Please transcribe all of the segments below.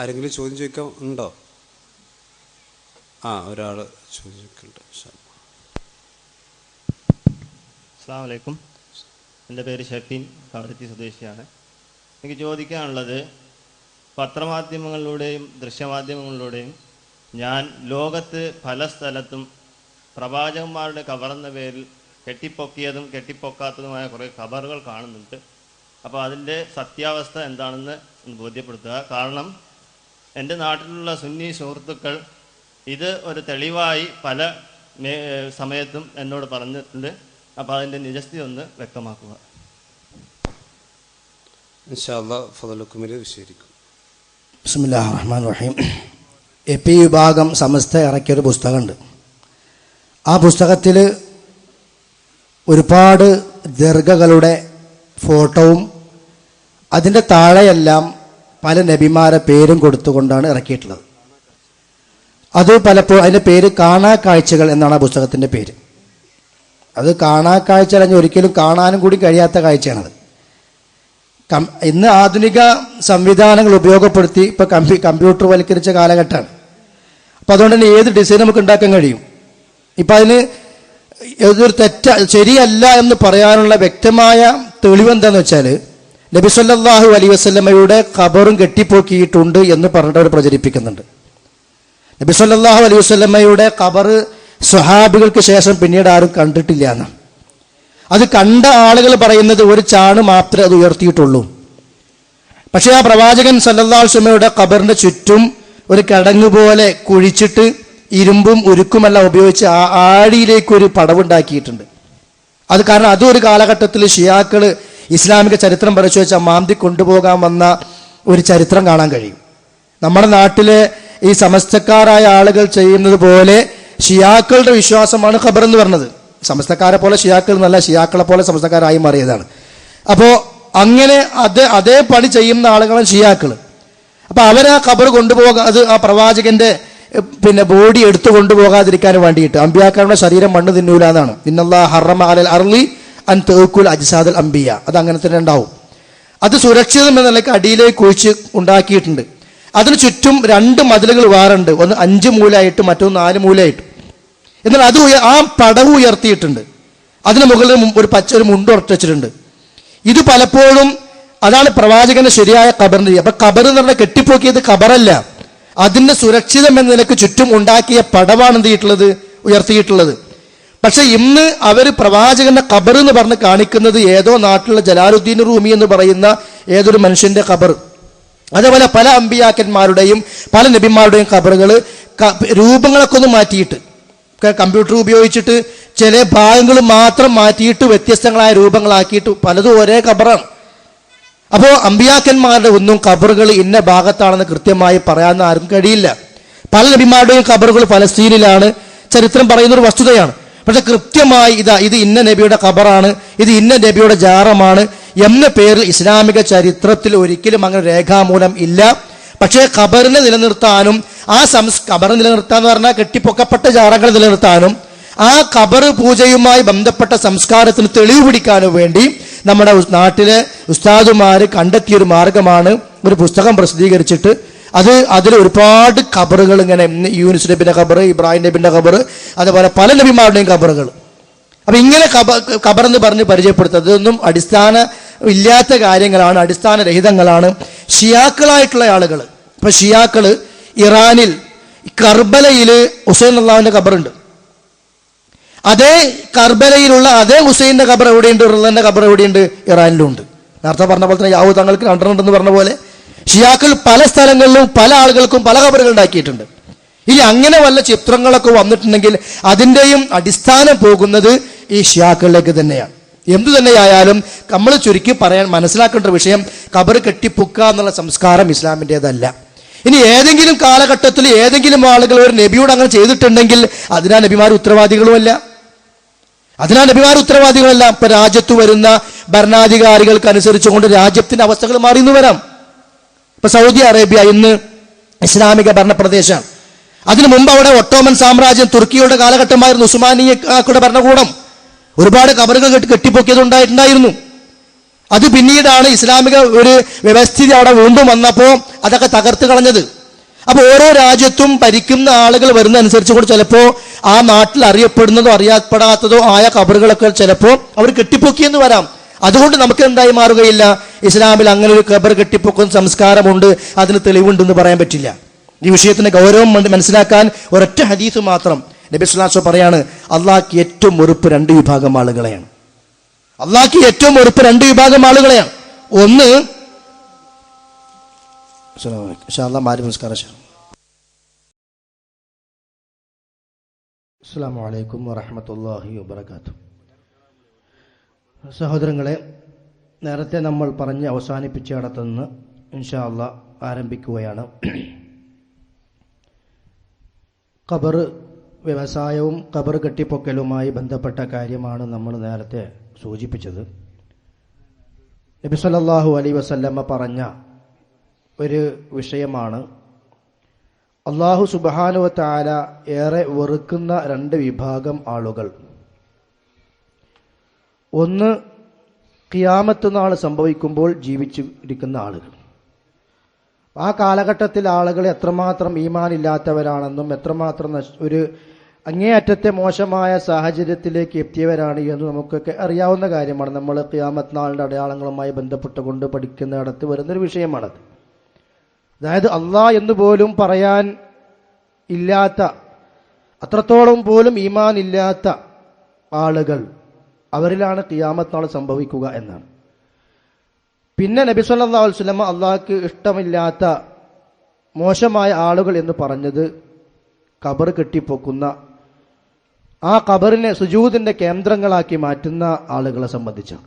ആരെങ്കിലും ചോദ്യം ചോദിക്കാൻ ഉണ്ടോ? ആ ഒരാൾ അല്ലാ. അസ്സാം എന്റെ പേര് ഷഫീൻ കവരത്തി സ്വദേശിയാണ്. എനിക്ക് ചോദിക്കാനുള്ളത് പത്രമാധ്യമങ്ങളിലൂടെയും ദൃശ്യമാധ്യമങ്ങളിലൂടെയും ഞാൻ ലോകത്ത് പല സ്ഥലത്തും പ്രവാചകന്മാരുടെ കവറെന്ന പേരിൽ കെട്ടിപ്പൊക്കിയതും കെട്ടിപ്പൊക്കാത്തതുമായ കുറേ ഖബറുകൾ കാണുന്നുണ്ട്. അപ്പോൾ അതിന്റെ സത്യാവസ്ഥ എന്താണെന്ന് ബോധ്യപ്പെടുത്തുക. കാരണം എന്റെ നാട്ടിലുള്ള സുന്നി സുഹൃത്തുക്കൾ ഇത് ഒരു തെളിവായി പല സമയത്തും എന്നോട് പറഞ്ഞിട്ടുണ്ട്. അപ്പോൾ അതിന്റെ നിജസ്ഥിതി ഒന്ന് വ്യക്തമാക്കുക. റഹ്മാൻ റഹീം. എ പി വിഭാഗം സമസ്ത ഇറക്കിയൊരു പുസ്തകമുണ്ട്. ആ പുസ്തകത്തിൽ ഒരുപാട് ദീർഘകളുടെ ഫോട്ടോവും അതിന്റെ താഴെയെല്ലാം പല നബിമാരെ പേരും കൊടുത്തുകൊണ്ടാണ് ഇറക്കിയിട്ടുള്ളത്. അത് പലപ്പോഴും അതിന്റെ പേര് കാണാ കാഴ്ചകൾ എന്നാണ് ആ പുസ്തകത്തിന്റെ പേര്. അത് കാണാ കാഴ്ച അല്ലെങ്കിൽ ഒരിക്കലും കാണാനും കൂടി കഴിയാത്ത കാഴ്ചയാണത്. കം ഇന്ന് ആധുനിക സംവിധാനങ്ങൾ ഉപയോഗപ്പെടുത്തി ഇപ്പോൾ കമ്പ്യൂ കമ്പ്യൂട്ടർ വൽക്കരിച്ച കാലഘട്ടമാണ്. അപ്പോൾ അതുകൊണ്ട് തന്നെ ഏത് ഡിസൈൻ നമുക്ക് ഉണ്ടാക്കാൻ കഴിയും? ഇപ്പം അതിന് ഏതൊരു തെറ്റ ശരിയല്ല എന്ന് പറയാനുള്ള വ്യക്തമായ തെളിവെന്താണെന്ന് വെച്ചാൽ നബി സല്ലല്ലാഹു അലൈഹി വസല്ലമയുടെ ഖബറും കെട്ടിപ്പോക്കിയിട്ടുണ്ട് എന്ന് പറഞ്ഞിട്ട് അവർ പ്രചരിപ്പിക്കുന്നുണ്ട്. നബി സല്ലല്ലാഹു അലൈഹി വസല്ലമയുടെ ഖബറ് സ്വഹാബികൾക്ക് ശേഷം പിന്നീട് ആരും കണ്ടിട്ടില്ല എന്ന് അത് കണ്ട ആളുകൾ പറയുന്നത് ഒരു ചാണ് മാത്രമേ അത് ഉയർത്തിയിട്ടുള്ളൂ. പക്ഷേ ആ പ്രവാചകൻ സല്ലല്ലാഹുസ്വമയുടെ ഖബറിന്റെ ചുറ്റും ഒരു കിടങ്ങ് പോലെ കുഴിച്ചിട്ട് ഇരുമ്പും ഉരുക്കുമെല്ലാം ഉപയോഗിച്ച് ആ ആഴിയിലേക്ക് ഒരു പടവുണ്ടാക്കിയിട്ടുണ്ട്. അത് കാരണം അതും ഒരു കാലഘട്ടത്തിൽ ഷിയാക്കൾ ഇസ്ലാമിക ചരിത്രം പഠിച്ചു വെച്ചാൽ മാന്തി കൊണ്ടുപോകാൻ വന്ന ഒരു ചരിത്രം കാണാൻ കഴിയും. നമ്മുടെ നാട്ടിലെ ഈ സമസ്തക്കാരായ ആളുകൾ ചെയ്യുന്നത് പോലെ ഷിയാക്കളുടെ വിശ്വാസമാണ് ഖബർ എന്ന് പറഞ്ഞത്. സമസ്തക്കാരെ പോലെ ഷിയാക്കൾ എന്നല്ല ഷിയാക്കളെ പോലെ സമസ്തക്കാരായി മാറിയതാണ്. അപ്പോൾ അങ്ങനെ അത് അതേ പണി ചെയ്യുന്ന ആളുകളാണ് ഷിയാക്കൾ അപ്പോൾ അവരെ ആ ഖബർ കൊണ്ടുപോകാൻ അത് ആ പ്രവാചകന്റെ പിന്നെ ബോഡി എടുത്തു കൊണ്ടുപോകാതിരിക്കാൻ വേണ്ടിയിട്ട്. അമ്പിയാക്കളുടെ ശരീരം മണ്ണ് തിന്നൂല എന്നാണ്. ഇന്നല്ലാ ഹറമ അലൽ അർലി അൻ തേക്കുൽ അജ്സാദൽ അംബിയ. അത് അങ്ങനെ തന്നെ ഉണ്ടാവും. അത് സുരക്ഷിതം എന്ന നിലയ്ക്ക് അടിയിലേക്ക് കുഴിച്ച് ഉണ്ടാക്കിയിട്ടുണ്ട്. അതിന് ചുറ്റും രണ്ട് മതിലുകൾ വേറുണ്ട്. ഒന്ന് അഞ്ച് മൂലയായിട്ട് മറ്റൊന്ന് നാല് മൂലയായിട്ട്. എന്നാൽ അത് ആ പടവ് ഉയർത്തിയിട്ടുണ്ട്. അതിന് മുകളിൽ ഒരു പച്ച ഒരു മുണ്ട് ഉറച്ചിട്ടുണ്ട് ഇത് പലപ്പോഴും അതാണ് പ്രവാചകന്റെ ശരിയായ കബറിന്റെ രീതി അപ്പൊ കബർ എന്ന് പറഞ്ഞാൽ കെട്ടിപ്പോക്കിയത് കബറല്ല അതിന്റെ സുരക്ഷിതം എന്ന നിലയ്ക്ക് ചുറ്റും ഉണ്ടാക്കിയ പടവാണ് എന്ത് ചെയ്തിട്ടുള്ളത്? ഉയർത്തിയിട്ടുള്ളത്. പക്ഷെ ഇന്ന് അവർ പ്രവാചകന്റെ ഖബർ എന്ന് പറഞ്ഞ് കാണിക്കുന്നത് ഏതോ നാട്ടിലുള്ള ജലാലുദ്ദീൻ റൂമി എന്ന് പറയുന്ന ഏതൊരു മനുഷ്യന്റെ ഖബർ. അതേപോലെ പല അമ്പിയാക്കന്മാരുടെയും പല നബിമാരുടെയും ഖബറുകൾ രൂപങ്ങളൊക്കെ ഒന്ന് മാറ്റിയിട്ട് കമ്പ്യൂട്ടർ ഉപയോഗിച്ചിട്ട് ചില ഭാഗങ്ങൾ മാത്രം മാറ്റിയിട്ട് വ്യത്യസ്തങ്ങളായ രൂപങ്ങളാക്കിയിട്ട് പലതും ഒരേ ഖബറാണ്. അപ്പോൾ അമ്പിയാക്കന്മാരുടെ ഒന്നും ഖബറുകൾ ഇന്ന ഭാഗത്താണെന്ന് കൃത്യമായി പറയാൻ ആരും കഴിയില്ല. പല നബിമാരുടെയും ഖബറുകൾ ഫലസ്തീനിലാണ്. ചരിത്രം പറയുന്ന ഒരു വസ്തുതയാണ്. പക്ഷെ കൃത്യമായി ഇതാ ഇത് ഇന്ന നബിയുടെ ഖബറാണ് ഇത് ഇന്ന നബിയുടെ ജാറമാണ്. എന്ന പേരിൽ ഇസ്ലാമിക ചരിത്രത്തിൽ ഒരിക്കലും അങ്ങനെ രേഖാമൂലം ഇല്ല. പക്ഷേ ഖബറിനെ നിലനിർത്താനും ആ സംസ് ഖബർ നിലനിർത്താൻ എന്ന് പറഞ്ഞാൽ കെട്ടിപ്പൊക്കപ്പെട്ട ജാറങ്ങൾ നിലനിർത്താനും ആ ഖബർ പൂജയുമായി ബന്ധപ്പെട്ട സംസ്കാരത്തിന് തെളിവ് പിടിക്കാനും വേണ്ടി നമ്മുടെ നാട്ടിലെ ഉസ്താദുമാർ കണ്ടെത്തിയൊരു മാർഗമാണ്. ഒരു പുസ്തകം പ്രസിദ്ധീകരിച്ചിട്ട് അത് അതിൽ ഒരുപാട് ഖബറുകൾ ഇങ്ങനെ യൂനിസ് നബിന്റെ ഖബർ ഇബ്രാഹിം നബിന്റെ ഖബർ അതുപോലെ പല നബിമാരുടെയും ഖബറുകൾ. അപ്പൊ ഇങ്ങനെ ഖബ ഖബർ എന്ന് പറഞ്ഞ് പരിചയപ്പെടുത്തുന്നത് ഇതൊന്നും അടിസ്ഥാന ഇല്ലാത്ത കാര്യങ്ങളാണ് അടിസ്ഥാന രഹിതങ്ങളാണ്. ഷിയാക്കളായിട്ടുള്ള ആളുകൾ ഇപ്പൊ ഷിയാക്കൾ ഇറാനിൽ കർബലയിൽ ഹുസൈൻ അള്ളാഹുവിന്റെ ഖബറുണ്ട്. അതേ കർബലയിലുള്ള അതേ ഹുസൈന്റെ ഖബർ എവിടെയുണ്ട്? ഉള്ളതിന്റെ ഖബർ എവിടെയുണ്ട്? ഇറാനിലുണ്ട്. നേരത്തെ പറഞ്ഞ പോലെ തന്നെ യാഹു തങ്ങൾക്ക് രണ്ടെണ്ണം എന്ന് പറഞ്ഞ പോലെ ഷിയാക്കൾ പല സ്ഥലങ്ങളിലും പല ആളുകൾക്കും പല ഖബറുകൾ ഉണ്ടാക്കിയിട്ടുണ്ട്. ഇനി അങ്ങനെ വല്ല ചിത്രങ്ങളൊക്കെ വന്നിട്ടുണ്ടെങ്കിൽ അതിന്റെയും അടിസ്ഥാനം പോകുന്നത് ഈ ഷിയാക്കളിലേക്ക് തന്നെയാണ്. എന്തു തന്നെയായാലും നമ്മൾ ചുരുക്കി പറയാൻ മനസ്സിലാക്കേണ്ട വിഷയം കബർ കെട്ടിപ്പൊക്കുക എന്നുള്ള സംസ്കാരം ഇസ്ലാമിന്റെതല്ല. ഇനി ഏതെങ്കിലും കാലഘട്ടത്തിൽ ഏതെങ്കിലും ആളുകൾ ഒരു നബിയോട് അങ്ങനെ ചെയ്തിട്ടുണ്ടെങ്കിൽ അതിനാ നബിമാർ ഉത്തരവാദികളുമല്ല. അതിനാ നബിമാർ ഉത്തരവാദികളല്ല. ഇപ്പൊ രാജ്യത്ത് വരുന്ന ഭരണാധികാരികൾക്ക് അനുസരിച്ചുകൊണ്ട് രാജ്യത്തിന്റെ അവസ്ഥകൾ മാറി എന്ന് വരാം. ഇപ്പൊ സൗദി അറേബ്യ ഇന്ന് ഇസ്ലാമിക ഭരണപ്രദേശമാണ് അതിനു മുമ്പ് അവിടെ ഒട്ടോമൻ സാമ്രാജ്യം തുർക്കിയുടെ കാലഘട്ടമായിരുന്നു ഉസ്മാനിയുടെ ഭരണകൂടം. ഒരുപാട് കബറുകൾ കെട്ടി കെട്ടിപ്പൊക്കിയത് ഉണ്ടായിട്ടുണ്ടായിരുന്നു അത് പിന്നീടാണ് ഇസ്ലാമിക ഒരു വ്യവസ്ഥിതി അവിടെ വീണ്ടും വന്നപ്പോൾ അതൊക്കെ തകർത്ത് കളഞ്ഞത്. അപ്പൊ ഓരോ രാജ്യത്തും ഭരിക്കുന്ന ആളുകൾ വരുന്ന അനുസരിച്ച് ചിലപ്പോൾ ചിലപ്പോ ആ നാട്ടിൽ അറിയപ്പെടുന്നതോ അറിയപ്പെടാത്തതോ ആയ കബറുകളൊക്കെ ചിലപ്പോൾ അവർ കെട്ടിപ്പൊക്കിയെന്ന് വരാം. അതുകൊണ്ട് നമുക്ക് എന്തായി മാറുകയില്ല? ഇസ്ലാമിൽ അങ്ങനെ ഒരു ഖബർ കെട്ടിപ്പൊക്കുന്ന സംസ്കാരമുണ്ട് അതിന് തെളിവുണ്ടെന്ന് പറയാൻ പറ്റില്ല. ഈ വിഷയത്തിന്റെ ഗൗരവം മന- മനസ്സിലാക്കാൻ ഒരൊറ്റ ഹദീസ് മാത്രം നബി സ്വലാസ്വ പറയാണ് അള്ളാഹ്ക്ക് ഏറ്റവും വെറുപ്പ് രണ്ട് വിഭാഗം ആളുകളെയാണ്. അള്ളാഹ്ക്ക് ഏറ്റവും വെറുപ്പ് രണ്ട് വിഭാഗം ആളുകളെയാണ്. ഒന്ന് നമസ്കാരം അസ്സാം വലൈക്കും വാഹമത്തല്ലാഹി വബർക്കാത്തു സഹോദരങ്ങളെ നേരത്തെ നമ്മൾ പറഞ്ഞ് അവസാനിപ്പിച്ചിടത്തുനിന്ന് ഇൻഷാ അള്ളാ ആരംഭിക്കുകയാണ്. ഖബർ വ്യവസായവും ഖബർ കെട്ടിപ്പൊക്കലുമായി ബന്ധപ്പെട്ട കാര്യമാണ് നമ്മൾ നേരത്തെ സൂചിപ്പിച്ചത്. നബി സല്ലല്ലാഹു അലൈ വസല്ലമ്മ പറഞ്ഞ ഒരു വിഷയമാണ്. അള്ളാഹു സുബാനുവ താല ഏറെ വെറുക്കുന്ന രണ്ട് വിഭാഗം ആളുകൾ. ഒന്ന് കിയാമത്ത് നാൾ സംഭവിക്കുമ്പോൾ ജീവിച്ചു ഇരിക്കുന്ന ആളുകൾ. ആ കാലഘട്ടത്തിൽ ആളുകൾ എത്രമാത്രം ഈമാനില്ലാത്തവരാണെന്നും എത്രമാത്രം ഒരു അങ്ങേയറ്റത്തെ മോശമായ സാഹചര്യത്തിലേക്ക് എത്തിയവരാണ് എന്ന് നമുക്കൊക്കെ അറിയാവുന്ന കാര്യമാണ്. നമ്മൾ ഖിയാമത്ത് നാളിന്റെ അടയാളങ്ങളുമായി ബന്ധപ്പെട്ടുകൊണ്ട് പഠിക്കുന്നിടത്ത് വരുന്നൊരു വിഷയമാണത്. അതായത് അള്ളാ എന്ന് പോലും പറയാൻ ഇല്ലാത്ത അത്രത്തോളം പോലും ഈമാൻ ഇല്ലാത്ത ആളുകൾ അവരിലാണ് ഖിയാമത്ത് നാൾ സംഭവിക്കുക എന്നാണ്. പിന്നെ നബി സല്ലാ വസല്ലം അള്ളാഹ്ക്ക് ഇഷ്ടമില്ലാത്ത മോശമായ ആളുകൾ എന്ന് പറഞ്ഞത് കബർ കെട്ടിപ്പൊക്കുന്ന ആ കബറിനെ സുജൂദിന്റെ കേന്ദ്രങ്ങളാക്കി മാറ്റുന്ന ആളുകളെ സംബന്ധിച്ചാണ്.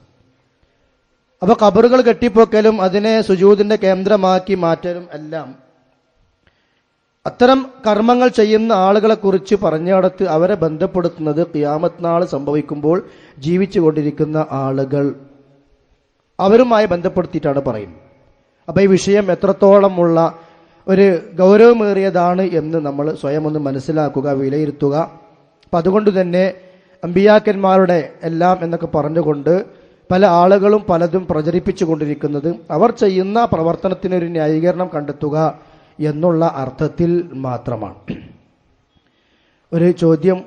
അപ്പൊ കബറുകൾ കെട്ടിപ്പൊക്കലും അതിനെ സുജൂദിന്റെ കേന്ദ്രമാക്കി മാറ്റലും എല്ലാം അത്തരം കർമ്മങ്ങൾ ചെയ്യുന്ന ആളുകളെ കുറിച്ച് പറഞ്ഞിടത്ത് അവരെ ബന്ധപ്പെടുത്തുന്നത് ഖിയാമത്ത് നാൾ സംഭവിക്കുമ്പോൾ ജീവിച്ചു കൊണ്ടിരിക്കുന്ന ആളുകൾ അവരുമായി ബന്ധപ്പെടുത്തിയിട്ടാണ് പറയുന്നത്. അപ്പൊ ഈ വിഷയം എത്രത്തോളമുള്ള ഒരു ഗൗരവമേറിയതാണ് എന്ന് നമ്മൾ സ്വയം ഒന്ന് മനസ്സിലാക്കുക വിലയിരുത്തുക. അപ്പൊ അതുകൊണ്ട് തന്നെ അമ്പിയാക്കന്മാരുടെ എല്ലാം എന്നൊക്കെ പറഞ്ഞുകൊണ്ട് പല ആളുകളും പലതും പ്രചരിപ്പിച്ചു കൊണ്ടിരിക്കുന്നത് അവർ ചെയ്യുന്ന പ്രവർത്തനത്തിനൊരു ന്യായീകരണം കണ്ടെത്തുക എന്നുള്ള അർത്ഥത്തിൽ മാത്രമാണ്. ഒരു ചോദ്യം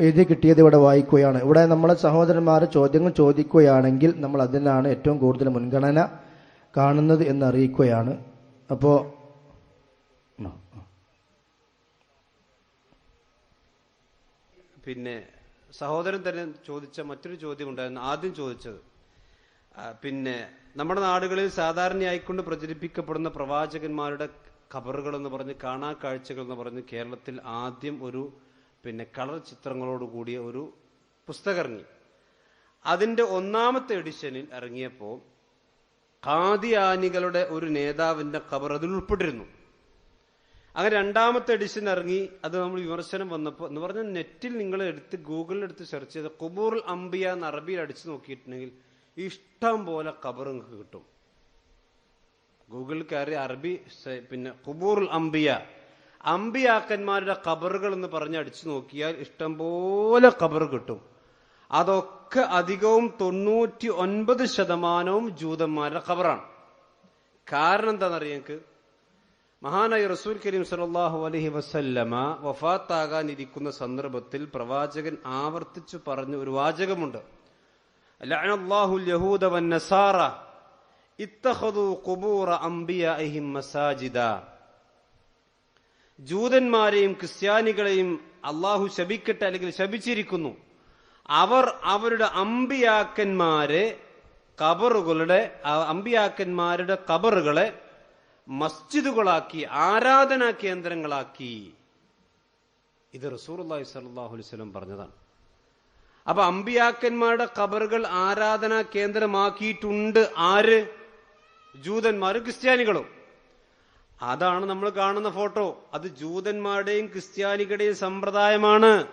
എഴുതി കിട്ടിയത് ഇവിടെ വായിക്കുകയാണ്. ഇവിടെ നമ്മളെ സഹോദരന്മാർ ചോദ്യങ്ങൾ ചോദിക്കുകയാണെങ്കിൽ നമ്മൾ അതിനാണ് ഏറ്റവും കൂടുതൽ മുൻഗണന കാണുന്നത് എന്നറിയിക്കുകയാണ് അപ്പോൾ പിന്നെ സഹോദരൻ തന്നെ ചോദിച്ച മറ്റൊരു ചോദ്യം ഉണ്ടായിരുന്നു. ആദ്യം ചോദിച്ചത് പിന്നെ നമ്മുടെ നാടുകളിൽ സാധാരണയായിക്കൊണ്ട് പ്രചരിപ്പിക്കപ്പെടുന്ന പ്രവാചകന്മാരുടെ ഖബറുകൾ എന്ന് പറഞ്ഞ് കാണാ കാഴ്ചകൾ എന്ന് പറഞ്ഞ് കേരളത്തിൽ ആദ്യം ഒരു പിന്നെ കളർ ചിത്രങ്ങളോട് കൂടിയ ഒരു പുസ്തകം ഇറങ്ങി അതിന്റെ ഒന്നാമത്തെ എഡിഷനിൽ ഇറങ്ങിയപ്പോൾ ഖാദിയാനികളുടെ ഒരു നേതാവിന്റെ ഖബർ അതിൽ ഉൾപ്പെട്ടിരുന്നു. അങ്ങനെ രണ്ടാമത്തെ എഡിഷൻ ഇറങ്ങി അത് നമ്മൾ വിമർശനം വന്നപ്പോൾ എന്ന് പറഞ്ഞാൽ നെറ്റിൽ നിങ്ങൾ എടുത്ത് ഗൂഗിളിൽ എടുത്ത് സെർച്ച് ചെയ്ത് കുബൂർ അംബിയ എന്ന് അറബിയിൽ അടിച്ചു നോക്കിയിട്ടുണ്ടെങ്കിൽ ഇഷ്ടം പോലെ ഖബർ നിങ്ങൾക്ക് കിട്ടും. ഗൂഗിളിൽ കയറി അറബി പിന്നെ കുബൂറുൽ അംബിയ. അമ്പിയാക്കന്മാരുടെ കബറുകൾ എന്ന് പറഞ്ഞ് അടിച്ചു നോക്കിയാൽ ഇഷ്ടംപോലെ കബർ കിട്ടും. അതൊക്കെ അധികവും തൊണ്ണൂറ്റി ഒൻപത് ശതമാനവും ജൂതന്മാരുടെ കബറാണ് കാരണം എന്താണെന്നറിയാം ഞങ്ങൾക്ക് മഹാനായി റസൂൽ കരീം സലാഹു അലഹി വസല്ലമ വഫാത്താകാനിരിക്കുന്ന സന്ദർഭത്തിൽ പ്രവാചകൻ ആവർത്തിച്ചു പറഞ്ഞ ഒരു വാചകമുണ്ട്. അല്ലാഹുൽ യഹൂദ വന്നസാറ ഇത്തഖദു അംബിയ അംബിയാഇഹിം മസാജിദ. ജൂതന്മാരെയും ക്രിസ്ത്യാനികളെയും അള്ളാഹു ശപിക്കട്ടെ അല്ലെങ്കിൽ ശപിച്ചിരിക്കുന്നു. അവർ അവരുടെ അമ്പിയാക്കന്മാരെ കബറുകളുടെ അമ്പിയാക്കന്മാരുടെ കബറുകളെ മസ്ജിദുകളാക്കി ആരാധനാ കേന്ദ്രങ്ങളാക്കി. ഇത് റസൂർല്ലാഹി സല്ലാഹു അലൈവലം പറഞ്ഞതാണ്. അപ്പൊ അമ്പിയാക്കന്മാരുടെ കബറുകൾ ആരാധനാ കേന്ദ്രമാക്കിയിട്ടുണ്ട് ആര്? ജൂതന്മാരും ക്രിസ്ത്യാനികളും. അതാണ് നമ്മൾ കാണുന്ന ഫോട്ടോ. അത് ജൂതന്മാരുടെയും ക്രിസ്ത്യാനികളുടെയും സമ്പ്രദായമാണ്.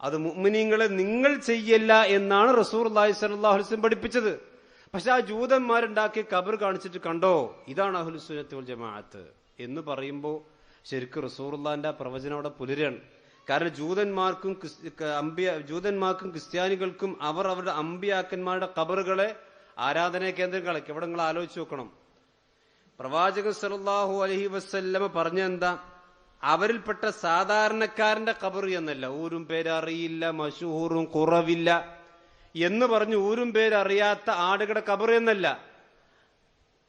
അത് മുഅ്മിനീങ്ങളെ നിങ്ങൾ ചെയ്യല്ല എന്നാണ് റസൂർ അള്ളാഹി അലൈവലം പഠിപ്പിച്ചത്. പക്ഷെ ആ ജൂതന്മാരുണ്ടാക്കിയ കബർ കാണിച്ചിട്ട് കണ്ടോ? ഇതാണ് അഹുലുസുനത്ത് വൽ ജമാഅത്ത് എന്ന് പറയുമ്പോൾ ശരിക്കും റസൂറുല്ലാന്റെ പ്രവചനം അവിടെ പുലരാണ്. കാരണം ജൂതന്മാർക്കും അമ്പിയ ജൂതന്മാർക്കും ക്രിസ്ത്യാനികൾക്കും അവർ അവരുടെ അമ്പിയാക്കന്മാരുടെ കബറുകളെ ആരാധനാ കേന്ദ്രങ്ങളൊക്കെ ഇവിടെ നിങ്ങൾ ആലോചിച്ച് നോക്കണം. പ്രവാചകൻ സലാഹു അലഹി വസ്ല്ലമ പറഞ്ഞ എന്താ? അവരിൽപ്പെട്ട സാധാരണക്കാരന്റെ ഖബർ എന്നല്ല. ഊരും പേരറിയില്ല മഷൂറും കുറവില്ല എന്ന് പറഞ്ഞ് ഊരും പേരറിയാത്ത ആടുകളുടെ കബർ എന്നല്ല.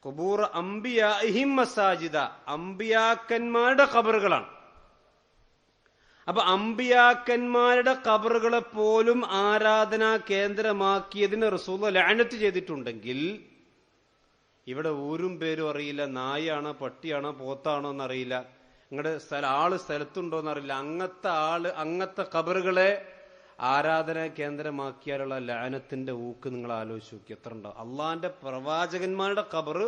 കുബൂർ അംബിയാഹിം മസാജിദ. അംബിയാക്കന്മാരുടെ ഖബറുകളാണ്. അപ്പൊ അമ്പിയാക്കന്മാരുടെ കബറുകളെ പോലും ആരാധനാ കേന്ദ്രമാക്കിയതിന് റസൂൽ ലാനത്ത് ചെയ്തിട്ടുണ്ടെങ്കിൽ ഇവിടെ ഊരും പേരും അറിയില്ല നായാണോ പട്ടിയാണോ പോത്താണോ എന്നറിയില്ല. നിങ്ങളുടെ സ്ഥല ആൾ സ്ഥലത്തുണ്ടോ എന്നറിയില്ല അങ്ങത്തെ ആൾ അങ്ങത്തെ കബറുകളെ ആരാധനാ കേന്ദ്രമാക്കിയാലുള്ള ലാനത്തിന്റെ ഊക്ക് നിങ്ങൾ ആലോചിച്ച് നോക്കി എത്ര ഉണ്ടാവും അള്ളാന്റെ പ്രവാചകന്മാരുടെ കബറ്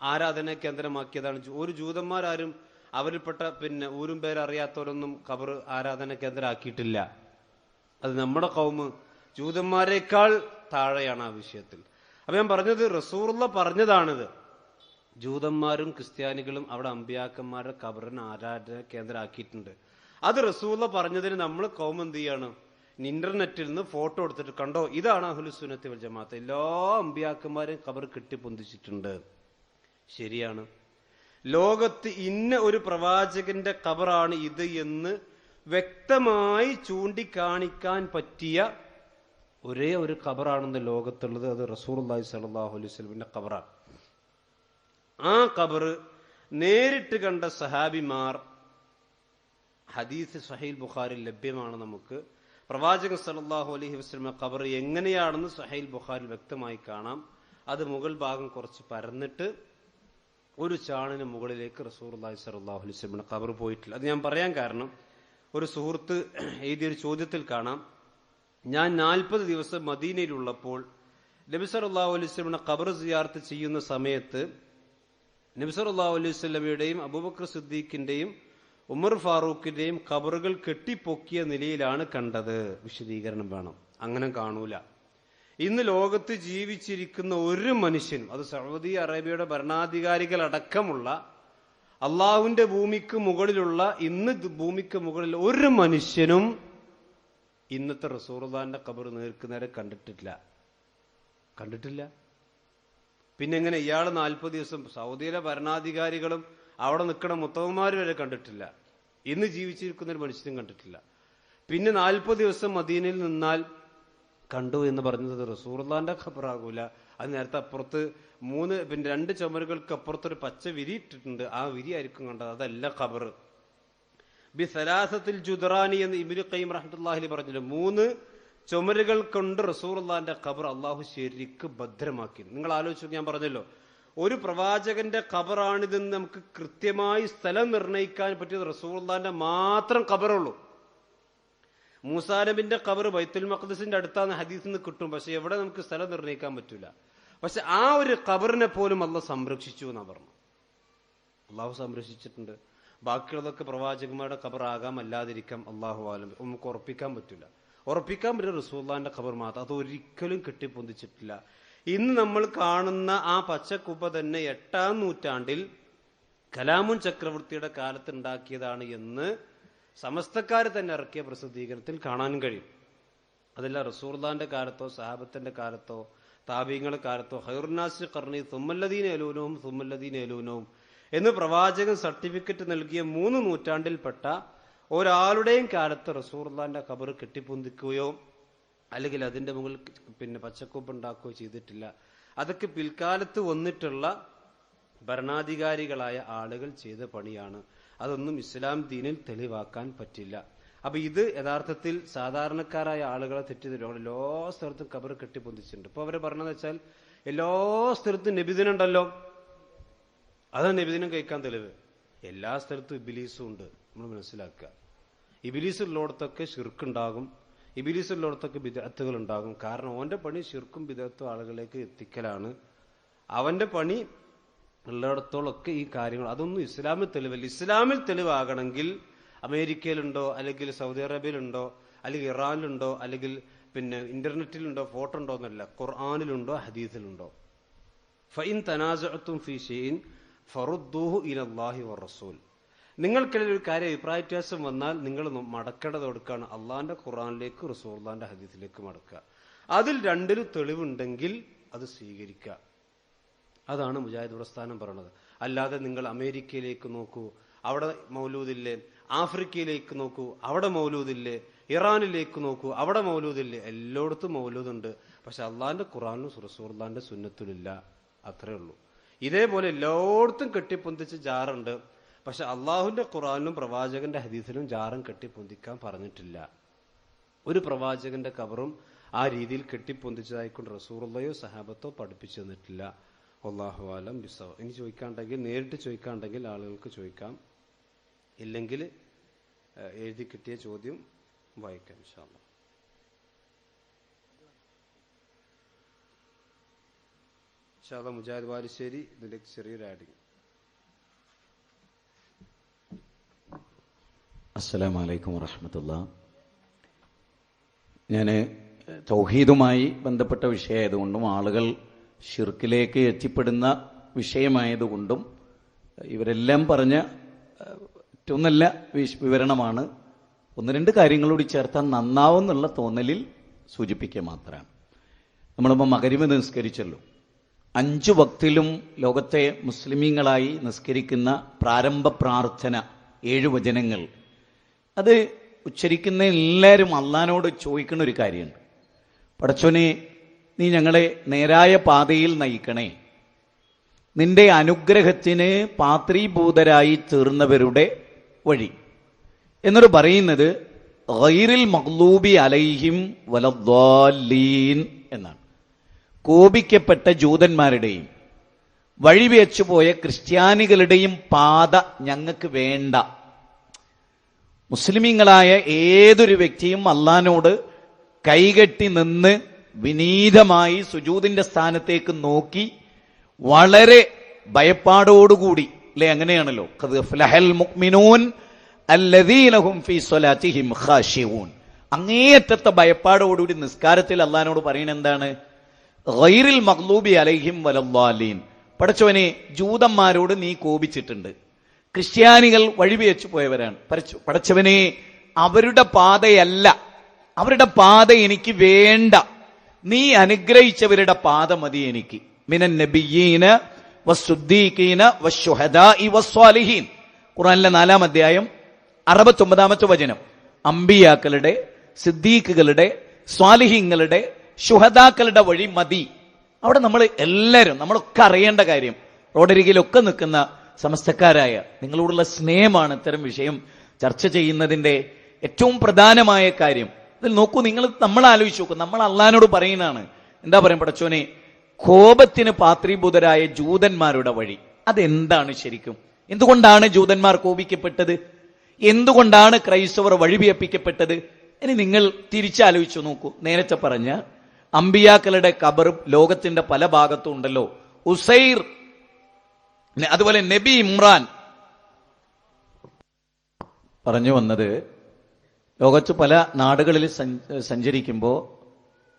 ആരാധനാ കേന്ദ്രമാക്കിയതാണ്. ഒരു ജൂതന്മാരാരും അവരിൽപ്പെട്ട പിന്നെ ഊരും പേരറിയാത്തവരൊന്നും കബർ ആരാധന കേന്ദ്രമാക്കിയിട്ടില്ല അത് നമ്മുടെ കൗമ് ജൂതന്മാരെക്കാൾ താഴെയാണ് ആ വിഷയത്തിൽ. അപ്പൊ ഞാൻ പറഞ്ഞത് റസൂറുള്ള പറഞ്ഞതാണിത്. ജൂതന്മാരും ക്രിസ്ത്യാനികളും അവിടെ അമ്പിയാക്കന്മാരുടെ കബറിന് ആരാധന കേന്ദ്രമാക്കിയിട്ടുണ്ട്. അത് റസൂറുള്ള പറഞ്ഞതിന് നമ്മൾ കൗമ എന്ത് ചെയ്യാണ്? ഇന്റർനെറ്റിൽ നിന്ന് ഫോട്ടോ എടുത്തിട്ട് കണ്ടോ? ഇതാണ് അഹുലുസുനത്തി വൽ ജമാഅത്ത്. എല്ലാ അമ്പിയാക്കന്മാരെയും കബർ കെട്ടിപ്പൊന്തിച്ചിട്ടുണ്ട്. ശരിയാണ്. ലോകത്ത് ഇന്ന ഒരു പ്രവാചകന്റെ കബറാണ് ഇത് എന്ന് വ്യക്തമായി ചൂണ്ടിക്കാണിക്കാൻ പറ്റിയ ഒരേ ഒരു കബറാണെന്ന് ലോകത്തുള്ളത് അത് റസൂർല്ലാഹി സലാഹു അലൈഹി സ്വലമിന്റെ ഖബറാണ്. ആ ഖബറ് നേരിട്ട് കണ്ട സഹാബിമാർ ഹദീസ് സഹീൽ ബുഖാരിൽ ലഭ്യമാണ് നമുക്ക്. പ്രവാചകൻ സല്ലല്ലാഹു അലൈഹി വസ്ലമ കബർ എങ്ങനെയാണെന്ന് സഹൈൽ ബുഖാരിൽ വ്യക്തമായി കാണാം. അത് മുകൾ ഭാഗം കുറച്ച് പരന്നിട്ട് ഒരു ചാണിന് മുകളിലേക്ക് റസൂർ അള്ളാഹി സലാഹു അലൈഹി കബർ പോയിട്ടില്ല. അത് ഞാൻ പറയാൻ കാരണം ഒരു സുഹൃത്ത് എഴുതിയൊരു ചോദ്യത്തിൽ കാണാം ഞാൻ നാൽപ്പത് ദിവസം മദീനയിലുള്ളപ്പോൾ നബിസർ അള്ളാഹു അലൈഹി വസല്ലമയുടെ ഖബർ സിയാർത്ത് ചെയ്യുന്ന സമയത്ത് നബിസർ അള്ളാഹു അലൈഹി വസല്ലമയുടെയും അബൂബക്കർ സിദ്ദീഖിന്റെയും ഉമർ ഫാറൂഖിന്റെയും ഖബറുകൾ കെട്ടിപ്പൊക്കിയ നിലയിലാണ് കണ്ടത്. വിശദീകരണം വേണം. അങ്ങനെ കാണൂല. ഇന്ന് ലോകത്ത് ജീവിച്ചിരിക്കുന്ന ഒരു മനുഷ്യനും അത് സൗദി അറേബ്യയുടെ ഭരണാധികാരികൾ അടക്കമുള്ള അള്ളാഹുവിന്റെ ഭൂമിക്ക് മുകളിലുള്ള ഇന്ന് ഭൂമിക്ക് മുകളിൽ ഒരു മനുഷ്യനും ഇന്നത്തെ റസൂർദാന്റെ കബർ നേർക്കുനേരെ കണ്ടിട്ടില്ല. കണ്ടിട്ടില്ല? പിന്നെ എങ്ങനെ ഇയാൾ നാൽപ്പത് ദിവസം സൗദിയിലെ ഭരണാധികാരികളും അവിടെ നിൽക്കുന്ന മുത്തവന്മാർ വരെ കണ്ടിട്ടില്ല. ഇന്ന് ജീവിച്ചിരിക്കുന്ന ഒരു മനുഷ്യനും കണ്ടിട്ടില്ല. പിന്നെ നാൽപ്പത് ദിവസം മദീനയിൽ നിന്നാൽ കണ്ടു എന്ന് പറഞ്ഞത് റസൂർലാന്റെ ഖബറാകൂല. അത് നേരത്തെ അപ്പുറത്ത് മൂന്ന് പിന്നെ രണ്ട് ചുമരുകൾക്ക് അപ്പുറത്തൊരു പച്ച വിരി ഇട്ടിട്ടുണ്ട്. ആ വിരി ആയിരിക്കും കണ്ടത്. അതല്ല ഖബർ. ബി സലാസത്തിൽ ജുദറാനി എന്ന് ഇബിനു കൈം റഹ്മത്തുള്ളാഹി പറഞ്ഞില്ല മൂന്ന് ചുമരുകൾ കൊണ്ട് റസൂർലാന്റെ ഖബർ അള്ളാഹു ശരിക്ക് ഭദ്രമാക്കി. നിങ്ങൾ ആലോചിച്ചു ഞാൻ പറഞ്ഞല്ലോ. ഒരു പ്രവാചകന്റെ ഖബറാണിതെന്ന് നമുക്ക് കൃത്യമായി സ്ഥലം നിർണയിക്കാൻ പറ്റിയത് റസൂർലാന്റെ മാത്രം ഖബറുള്ളൂ മൂസാനബിന്റെ കവർ ബൈത്തുൽ മഖ്ദസിന്റെ അടുത്താന്ന് ഹദീസിൽ നിന്ന് കിട്ടും. പക്ഷെ എവിടെ നമുക്ക് സ്ഥലം നിർണയിക്കാൻ പറ്റൂല. പക്ഷെ ആ ഒരു കബറിനെ പോലും അല്ല സംരക്ഷിച്ചു എന്നാ പറഞ്ഞു. അള്ളാഹു സംരക്ഷിച്ചിട്ടുണ്ട്. ബാക്കിയുള്ളതൊക്കെ പ്രവാചകന്മാരുടെ കബറാകാം അല്ലാതിരിക്കാം അള്ളാഹു ആലം നമുക്ക് ഉറപ്പിക്കാൻ പറ്റില്ല ഉറപ്പിക്കാൻ പറ്റില്ല റസൂള്ളാന്റെ കബർ മാത്രം. അത് ഒരിക്കലും കെട്ടിപ്പൊന്തിച്ചിട്ടില്ല. ഇന്ന് നമ്മൾ കാണുന്ന ആ പച്ചക്കുപ്പ തന്നെ എട്ടാം നൂറ്റാണ്ടിൽ കലാമുൻ ചക്രവർത്തിയുടെ കാലത്ത് ഉണ്ടാക്കിയതാണ് എന്ന് സമസ്തക്കാർ തന്നെ ഇറക്കിയ പ്രസിദ്ധീകരണത്തിൽ കാണാൻ കഴിയും. അതല്ല റസൂർദാന്റെ കാലത്തോ സഹാബത്തിന്റെ കാലത്തോ താപീങ്ങളുടെ കാലത്തോ ഹൈർനാസ് കർണി തുമ്മല്ലദീൻ എലൂനവും തുമ്മല്ലദീൻ എലൂനവും എന്ന് പ്രവാചകൻ സർട്ടിഫിക്കറ്റ് നൽകിയ മൂന്ന് നൂറ്റാണ്ടിൽപ്പെട്ട ഒരാളുടെയും കാലത്ത് റസൂർദാന്റെ ഖബർ കെട്ടിപ്പൊന്തിക്കുകയോ അല്ലെങ്കിൽ അതിന്റെ മുകളിൽ പിന്നെ പച്ചക്കൂപ്പ് ഉണ്ടാക്കുകയോ ചെയ്തിട്ടില്ല. അതൊക്കെ പിൽക്കാലത്ത് വന്നിട്ടുള്ള ഭരണാധികാരികളായ ആളുകൾ ചെയ്ത പണിയാണ്. അതൊന്നും ഇസ്ലാം ദീനിൽ തെളിവാക്കാൻ പറ്റില്ല. അപ്പൊ ഇത് യഥാർത്ഥത്തിൽ സാധാരണക്കാരായ ആളുകളെ തെറ്റിദ്ധരിക്കും എല്ലാ സ്ഥലത്തും കബർ കെട്ടിപ്പൊന്തിച്ചിട്ടുണ്ട്. ഇപ്പൊ അവർ പറഞ്ഞതെന്ന് വെച്ചാൽ എല്ലാ സ്ഥലത്തും നബിദിനുണ്ടല്ലോ. അതാണ് നബിദിനം കഴിക്കാൻ തെളിവ്. എല്ലാ സ്ഥലത്തും ഇബിലീസും ഉണ്ട്. നമ്മൾ മനസ്സിലാക്കുക. ഇബിലീസ് ഉള്ളിടത്തൊക്കെ ഷിർക്കുണ്ടാകും ഇബിലീസ് ഉള്ളിടത്തൊക്കെ വിദഗ്ധകൾ ഉണ്ടാകും കാരണം ഓന്റെ പണി ശിർക്കും വിദഗ്ധവും ആളുകളിലേക്ക് എത്തിക്കലാണ്. അവന്റെ പണി ഉള്ളിടത്തോളൊക്കെ ഈ കാര്യങ്ങൾ അതൊന്നും ഇസ്ലാമിൽ തെളിവല്ല. ഇസ്ലാമിൽ തെളിവാകണമെങ്കിൽ അമേരിക്കയിലുണ്ടോ അല്ലെങ്കിൽ സൗദി അറേബ്യയിലുണ്ടോ അല്ലെങ്കിൽ ഇറാനിലുണ്ടോ അല്ലെങ്കിൽ പിന്നെ ഇന്റർനെറ്റിലുണ്ടോ ഫോട്ടോ ഉണ്ടോ എന്നല്ല ഖുർആാനിലുണ്ടോ ഹദീസിലുണ്ടോ. ഫൈൻ തനാസത്തും ഫിഷീൻ ഫറുദ്ദൂഹു ഇലല്ലാഹി വറസൂൽ. നിങ്ങൾക്കിടയിൽ ഒരു കാര്യം അഭിപ്രായ വ്യത്യാസം വന്നാൽ നിങ്ങൾ മടക്കേണ്ടത് കൊടുക്കുകയാണ് അള്ളാഹിന്റെ ഖുറാനിലേക്ക് റസൂർലാന്റെ ഹദീസിലേക്ക് മടക്കുക. അതിൽ രണ്ടിലും തെളിവുണ്ടെങ്കിൽ അത് സ്വീകരിക്കുക. അതാണ് മുജാഹിദ് പ്രസ്ഥാനം പറയുന്നത് അല്ലാതെ നിങ്ങൾ അമേരിക്കയിലേക്ക് നോക്കൂ അവിടെ മൗലൂദില്ലേ ആഫ്രിക്കയിലേക്ക് നോക്കൂ അവിടെ മൗലൂദില്ലേ ഇറാനിലേക്ക് നോക്കൂ അവിടെ മൗലൂദില്ലേ എല്ലായിടത്തും മൗലൂദുണ്ട്. പക്ഷെ അള്ളാഹിന്റെ ഖുറാനും സുറസൂർദാന്റെ സുന്നത്തിലില്ല അത്രേ ഉള്ളൂ. ഇതേപോലെ എല്ലായിടത്തും കെട്ടിപ്പൊന്തിച്ച് ജാറുണ്ട്. പക്ഷെ അള്ളാഹുവിന്റെ ഖുറാനിലും പ്രവാചകന്റെ ഹദീസിലും ജാറും കെട്ടിപ്പൊന്തിക്കാൻ പറഞ്ഞിട്ടില്ല. ഒരു പ്രവാചകന്റെ കവറും ആ രീതിയിൽ കെട്ടിപ്പൊന്തിച്ചതായിക്കൊണ്ട് റസൂറുള്ളയോ സഹാബത്തോ പഠിപ്പിച്ചു തന്നിട്ടില്ല. അള്ളാഹു ആലം ബിസോ ഇനി ചോദിക്കാണ്ടെങ്കിൽ നേരിട്ട് ചോദിക്കാണ്ടെങ്കിൽ ആളുകൾക്ക് ചോദിക്കാം. ഇല്ലെങ്കിൽ എഴുതി കിട്ടിയ ചോദ്യം വായിക്കാം ഇൻഷാല്ല ഇൻഷാല്ല മുജാഹിദ് വാരിശ്ശേരി ഇതിന്റെ ചെറിയൊരു ആഡിങ് അസ്സലാമു അലൈക്കും വറഹമത്തുള്ള. ഞാൻ തൗഹീദുമായി ബന്ധപ്പെട്ട വിഷയമായതുകൊണ്ടും ആളുകൾ ഷിർക്കിലേക്ക് എത്തിപ്പെടുന്ന വിഷയമായതുകൊണ്ടും ഇവരെല്ലാം പറഞ്ഞ ഏറ്റവും നല്ല വിവരണമാണ്. ഒന്ന് രണ്ട് കാര്യങ്ങളോട് ചേർത്താൽ നന്നാവും എന്നുള്ള തോന്നലിൽ സൂചിപ്പിക്കുക മാത്രമാണ്. നമ്മളിപ്പോൾ മകരിമ നിസ്കരിച്ചല്ലോ. അഞ്ചു വക്തിലും ലോകത്തെ മുസ്ലിമീങ്ങളായി നിസ്കരിക്കുന്ന പ്രാരംഭ പ്രാർത്ഥന ഏഴ് വചനങ്ങൾ. അത് ഉച്ചരിക്കുന്ന എല്ലാവരും അള്ളഹാനോട് ചോദിക്കുന്ന ഒരു കാര്യമുണ്ട്. പടച്ചോനെ നീ ഞങ്ങളെ നേരായ പാതയിൽ നയിക്കണേ. നിന്റെ അനുഗ്രഹത്തിന് പാത്രീഭൂതരായി തീർന്നവരുടെ വഴി. എന്നൊരു പറയുന്നത് ഗൈറിൽ മഹ്ലൂബി അലൈഹിം വലദ്വാലീൻ എന്നാണ്. കോപിക്കപ്പെട്ട ജൂതന്മാരുടെയും വഴിവെച്ചുപോയ ക്രിസ്ത്യാനികളുടെയും പാത ഞങ്ങൾക്ക് വേണ്ട. മുസ്ലിമീങ്ങളായ ഏതൊരു വ്യക്തിയും അള്ളഹാനോട് കൈകെട്ടി നിന്ന് വിനീതമായി സുജൂതിന്റെ സ്ഥാനത്തേക്ക് നോക്കി വളരെ ഭയപ്പാടോടുകൂടി അല്ലെ? അങ്ങനെയാണല്ലോ. അങ്ങേയറ്റത്തെ ഭയപ്പാടോടുകൂടി നിസ്കാരത്തിൽ അള്ളഹാനോട് പറയുന്നത് എന്താണ്? ഗൈറിൽ മഹ്ലൂബി അലഹിം വലല്ലാലീൻ പടച്ചവനെ ജൂതന്മാരോട് നീ കോപിച്ചിട്ടുണ്ട്. ക്രിസ്ത്യാനികൾ വഴിവെച്ചു പോയവരാണ്. പരച്ചു- പടച്ചവനെ അവരുടെ പാതയല്ല. അവരുടെ പാത എനിക്ക് വേണ്ട. നീ അനുഗ്രഹിച്ചവരുടെ പാത മതി എനിക്ക്. മിനൻ നബിയീന വസ്സുദ്ദീഖീന ഇ വസ്വാലിഹീൻ ഖുറാനിലെ നാലാം അധ്യായം അറുപത്തൊമ്പതാമത്തെ വചനം. അമ്പിയാക്കളുടെ സിദ്ദീഖുകളുടെ സ്വാലിഹീങ്ങളുടെ ശുഹദാക്കളുടെ വഴി മതി. അവിടെ നമ്മൾ എല്ലാവരും നമ്മളൊക്കെ അറിയേണ്ട കാര്യം റോഡരികിലൊക്കെ നിൽക്കുന്ന സമസ്തക്കാരായ നിങ്ങളോടുള്ള സ്നേഹമാണ് ഇത്തരം വിഷയം ചർച്ച ചെയ്യുന്നതിന്റെ ഏറ്റവും പ്രധാനമായ കാര്യം. ഇതിൽ നോക്കൂ നിങ്ങൾ നമ്മൾ ആലോചിച്ച് നോക്കൂ. നമ്മൾ അള്ളഹാനോട് പറയുന്നതാണ്. എന്താ പറയാം പടച്ചോനെ കോപത്തിന് പാത്രീഭൂതരായ ജൂതന്മാരുടെ വഴി. അതെന്താണ് ശരിക്കും? എന്തുകൊണ്ടാണ് ജൂതന്മാർ കോപിക്കപ്പെട്ടത്? എന്തുകൊണ്ടാണ് ക്രൈസ്തവർ വഴിപിയപ്പിക്കപ്പെട്ടത് ഇനി നിങ്ങൾ തിരിച്ചാലോചിച്ചു നോക്കൂ. നേരത്തെ പറഞ്ഞ അമ്പിയാക്കളുടെ കബർ ലോകത്തിന്റെ പല ഭാഗത്തും ഉണ്ടല്ലോ. ഉസൈർ അതുപോലെ നബി ഇമ്രാൻ. പറഞ്ഞു വന്നത് ലോകത്ത് പല നാടുകളിൽ സഞ്ചരിക്കുമ്പോൾ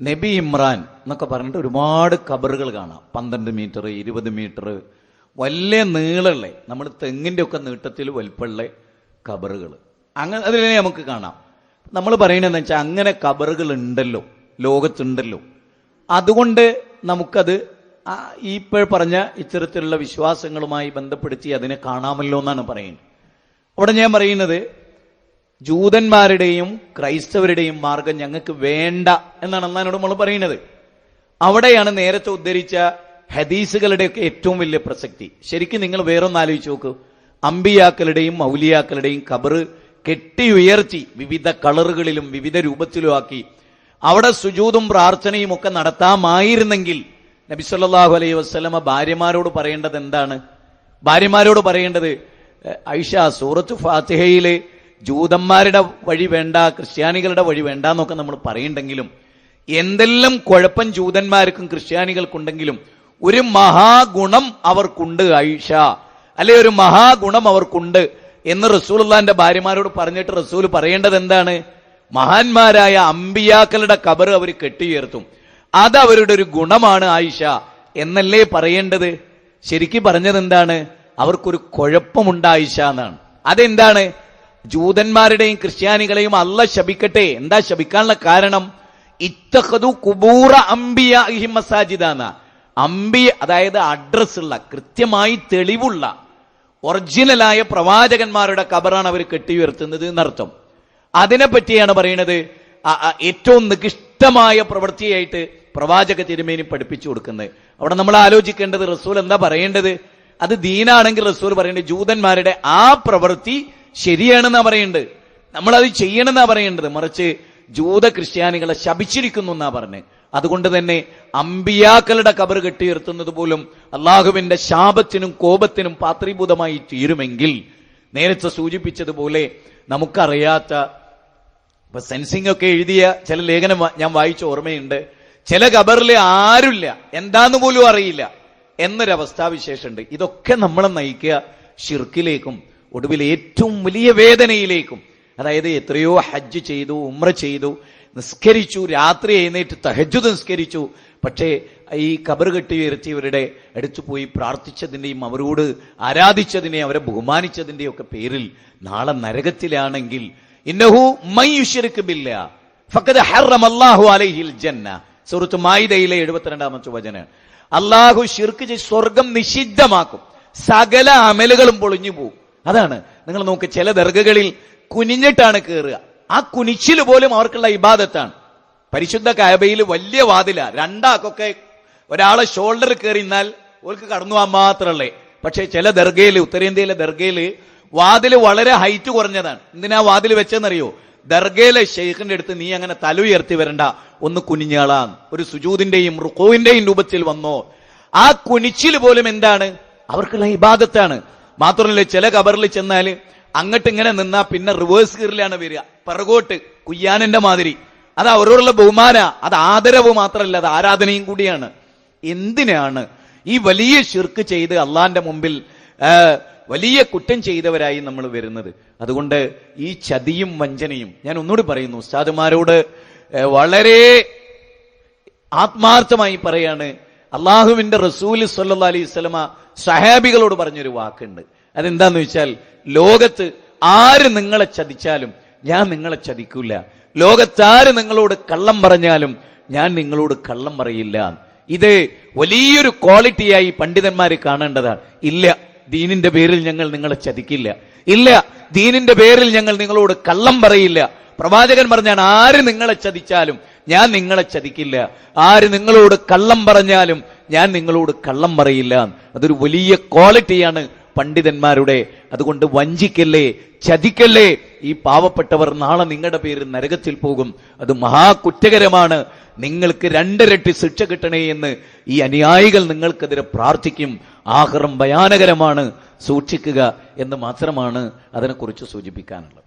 നബി ഇമ്രാൻ എന്നൊക്കെ പറഞ്ഞിട്ട് ഒരുപാട് കബറുകൾ കാണാം. പന്ത്രണ്ട് മീറ്റർ ഇരുപത് മീറ്റർ വലിയ നീളമുള്ള നമ്മൾ തെങ്ങിന്റെ ഒക്കെ നീട്ടത്തിൽ വലിപ്പമുള്ള കബറുകൾ അങ്ങനെ അതിനെ നമുക്ക് കാണാം. നമ്മൾ പറയണെന്ന് വെച്ചാൽ അങ്ങനെ കബറുകൾ ഉണ്ടല്ലോ ലോകത്തുണ്ടല്ലോ. അതുകൊണ്ട് നമുക്കത് ഇപ്പോൾ പറഞ്ഞ ഇത്തരത്തിലുള്ള വിശ്വാസങ്ങളുമായി ബന്ധപ്പെടുത്തി അതിനെ കാണാമല്ലോ എന്നാണ് പറയുന്നത്. അവിടെ ഞാൻ പറയുന്നത് ജൂതന്മാരുടെയും ക്രൈസ്തവരുടെയും മാർഗം ഞങ്ങൾക്ക് വേണ്ട എന്നാണ് അന്നാനോട് നമ്മൾ പറയുന്നത്. അവിടെയാണ് നേരത്തെ ഉദ്ധരിച്ച ഹദീസുകളുടെയൊക്കെ ഏറ്റവും വലിയ പ്രസക്തി. ശരിക്കും നിങ്ങൾ വേറൊന്ന് ആലോചിച്ച് നോക്കൂ. അമ്പിയാക്കളുടെയും മൗലിയാക്കളുടെയും കബറ് കെട്ടി ഉയർത്തി വിവിധ കളറുകളിലും വിവിധ രൂപത്തിലും ആക്കി. അവിടെ സുജൂതും പ്രാർത്ഥനയും ഒക്കെ നടത്താമായിരുന്നെങ്കിൽ നബി സല്ലല്ലാഹു അലൈഹി വസല്ലമ ഭാര്യമാരോട് പറയേണ്ടത് എന്താണ്? ഭാര്യമാരോട് പറയേണ്ടത് "എ, ഐഷ സൂറത്ത് ഫാത്തിഹയിൽ ജൂതന്മാരുടെ വഴി വേണ്ട ക്രിസ്ത്യാനികളുടെ വഴി വേണ്ട എന്നൊക്കെ നമ്മൾ പറയുണ്ടെങ്കിലും എന്തെല്ലാം കുഴപ്പം ജൂതന്മാർക്കും ക്രിസ്ത്യാനികൾക്കുണ്ടെങ്കിലും ഒരു മഹാഗുണം അവർക്കുണ്ട് ഐഷ അല്ലെ ഒരു മഹാഗുണം അവർക്കുണ്ട് എന്ന് റസൂൽല്ലാന്റെ ഭാര്യമാരോട് പറഞ്ഞിട്ട് റസൂൽ പറയേണ്ടത് എന്താണ്? മഹാന്മാരായ അമ്പിയാക്കളുടെ കബർ അവർ കെട്ടിയുയർത്തും. അത് അവരുടെ ഒരു ഗുണമാണ് ആയിഷ. എന്നല്ലേ പറയേണ്ടത്? ശരിക്കും പറഞ്ഞത് എന്താണ് അവർക്കൊരു കുഴപ്പമുണ്ട് ആയിഷ എന്നാണ്. അതെന്താണ്? ജൂതന്മാരുടെയും ക്രിസ്ത്യാനികളെയും അല്ല ശപിക്കട്ടെ. എന്താ ശപിക്കാനുള്ള കാരണം? ഇത്തഹതു കുബൂറ അംബിയ മസാജിദാന്ന. അംബിയ അതായത് അഡ്രസ് ഉള്ള കൃത്യമായി തെളിവുള്ള ഒറിജിനലായ പ്രവാചകന്മാരുടെ കബറാണ് അവർ കെട്ടി ഉയർത്തുന്നത് എന്നർത്ഥം അതിനെ പറ്റിയാണ് പറയുന്നത് ഏറ്റവും നികിഷ്ടമായ പ്രവൃത്തിയായിട്ട് പ്രവാചക തിരുമേനി പഠിപ്പിച്ചു കൊടുക്കുന്നത്. അവിടെ നമ്മൾ ആലോചിക്കേണ്ടത് റസൂൽ എന്താ പറയേണ്ടത്? അത് ദീനാണെങ്കിൽ റസൂൽ പറയേണ്ടത് ജൂതന്മാരുടെ ആ പ്രവൃത്തി ശരിയാണെന്നാ പറയേണ്ടത്. നമ്മളത് ചെയ്യണമെന്നാ പറയേണ്ടത്. മറിച്ച് ജൂത ക്രിസ്ത്യാനികളെ ശപിച്ചിരിക്കുന്നു എന്നാ പറഞ്ഞ്. അതുകൊണ്ട് തന്നെ അമ്പിയാക്കളുടെ കബർ കെട്ടിയുയർത്തുന്നത് പോലും അള്ളാഹുവിന്റെ ശാപത്തിനും കോപത്തിനും പാത്രീഭൂതമായി തീരുമെങ്കിൽ നേരത്തെ സൂചിപ്പിച്ചതുപോലെ നമുക്കറിയാത്ത ഇപ്പൊ സെൻസിംഗ് ഒക്കെ എഴുതിയ ചില ലേഖനം ഞാൻ വായിച്ച ഓർമ്മയുണ്ട്. ചില കബറിൽ ആരുമില്ല. എന്താന്ന് പോലും അറിയില്ല. എന്നൊരവസ്ഥാവിശേഷമുണ്ട്. ഇതൊക്കെ നമ്മളെ നയിക്കുക ഷിർക്കിലേക്കും ഒടുവിൽ ഏറ്റവും വലിയ വേദനയിലേക്കും അതായത് എത്രയോ ഹജ്ജ് ചെയ്തു ഉമ്ര ചെയ്തു നിസ്കരിച്ചു രാത്രി എഴുന്നേറ്റ് തഹജുദ് നിസ്കരിച്ചു. പക്ഷേ ഈ കബർ കെട്ടി ഉയർത്തിയവരുടെ അടുത്തു പോയി പ്രാർത്ഥിച്ചതിന്റെയും അവരോട് ആരാധിച്ചതിനെയും അവരെ ബഹുമാനിച്ചതിന്റെയും ഒക്കെ പേരിൽ നാളെ നരകത്തിലാണെങ്കിൽ ഇന്നഹു മയ്യുഷിർക്ക് ബില്ല ഫഖദ് ഹറം അല്ലാഹു അലൈഹിൽ ജന്ന. സുഹൃത്ത് മായിദയിലെ എഴുപത്തിരണ്ടാമത്തെ വചന. അള്ളാഹു ഷിർക്ക് സ്വർഗം നിഷിദ്ധമാക്കും. സകല അമലുകളും പൊളിഞ്ഞു പോകും അതാണ്. നിങ്ങൾ നോക്ക് ചില ദർഗകളിൽ കുനിഞ്ഞിട്ടാണ് കയറുക ആ കുനിച്ചിൽ പോലും അവർക്കുള്ള ഇബാദത്താണ്. പരിശുദ്ധ കായബയിൽ വലിയ വാതില. രണ്ടാക്കൊക്കെ ഒരാളെ ഷോൾഡർ കയറിന്നാൽ ഓർക്ക് കടന്നു പോകാൻ മാത്രമല്ലേ. പക്ഷേ ചില ദർഗയിൽ ഉത്തരേന്ത്യയിലെ ദർഗയിൽ വാതിൽ വളരെ ഹൈറ്റ് കുറഞ്ഞതാണ്. എന്തിനാ വാതിൽ വെച്ചെന്നറിയോ ദർഗയിലെ ഷെയ്ഖിന്റെ അടുത്ത് നീ അങ്ങനെ തല ഉയർത്തി വരണ്ട. ഒന്ന് കുനിഞ്ഞാളാൻ ഒരു സുജൂതിന്റെയും റുക്കോവിന്റെയും രൂപത്തിൽ വന്നോ. ആ കുനിച്ചിൽ പോലും എന്താണ്? അവർക്കുള്ള ഇബാദത്താണ്. മാത്രമല്ല ചില കബറിൽ ചെന്നാൽ അങ്ങോട്ട് ഇങ്ങനെ നിന്നാ പിന്നെ റിവേഴ്സ് ഗിയറിലാണ് വരിക. പിറകോട്ട് കുയ്യാനന്റെ മാതിരി. അത് അവരോടുള്ള ബഹുമാന. അത് ആദരവ് മാത്രമല്ല അത് ആരാധനയും കൂടിയാണ്. എന്തിനാണ് ഈ വലിയ ശിർക്ക് ചെയ്ത് അള്ളാന്റെ മുമ്പിൽ വലിയ കുറ്റം ചെയ്തവരായി നമ്മൾ വരുന്നത്? അതുകൊണ്ട് ഈ ചതിയും വഞ്ചനയും ഞാൻ ഒന്നുകൂടി പറയുന്നു ഉസ്താദുമാരോട് വളരെ ആത്മാർത്ഥമായി പറയാണ് അള്ളാഹുവിന്റെ റസൂൽ സല്ലാ അലൈഹി സ്വലമ സഹാബികളോട് പറഞ്ഞൊരു വാക്കുണ്ട്. അതെന്താന്ന് വെച്ചാൽ ലോകത്ത് ആര് നിങ്ങളെ ചതിച്ചാലും ഞാൻ നിങ്ങളെ ചതിക്കൂല. ലോകത്താര് നിങ്ങളോട് കള്ളം പറഞ്ഞാലും ഞാൻ നിങ്ങളോട് കള്ളം പറയില്ല. ഇത് വലിയൊരു ക്വാളിറ്റിയായി പണ്ഡിതന്മാർ കാണേണ്ടതാണ്. ഇല്ല ദീനിന്റെ പേരിൽ ഞങ്ങൾ നിങ്ങളെ ചതിക്കില്ല. ഇല്ല ദീനിന്റെ പേരിൽ ഞങ്ങൾ നിങ്ങളോട് കള്ളം പറയില്ല. പ്രവാചകൻ പറഞ്ഞാണ് ആര് നിങ്ങളെ ചതിച്ചാലും ഞാൻ നിങ്ങളെ ചതിക്കില്ല. ആര് നിങ്ങളോട് കള്ളം പറഞ്ഞാലും ഞാൻ നിങ്ങളോട് കള്ളം പറയില്ല. അതൊരു വലിയ ക്വാളിറ്റിയാണ് പണ്ഡിതന്മാരുടെ. അതുകൊണ്ട് വഞ്ചിക്കല്ലേ ചതിക്കല്ലേ. ഈ പാവപ്പെട്ടവർ നാളെ നിങ്ങളുടെ പേര് നരകത്തിൽ പോകും. അത് മഹാകുറ്റകരമാണ്. നിങ്ങൾക്ക് രണ്ടിരട്ടി ശിക്ഷ കിട്ടണേ എന്ന് ഈ അനുയായികൾ നിങ്ങൾക്കെതിരെ പ്രാർത്ഥിക്കും. ആഹ്റം ഭയാനകരമാണ്. സൂക്ഷിക്കുക എന്ന് മാത്രമാണ് അതിനെക്കുറിച്ച് സൂചിപ്പിക്കാനുള്ളത്.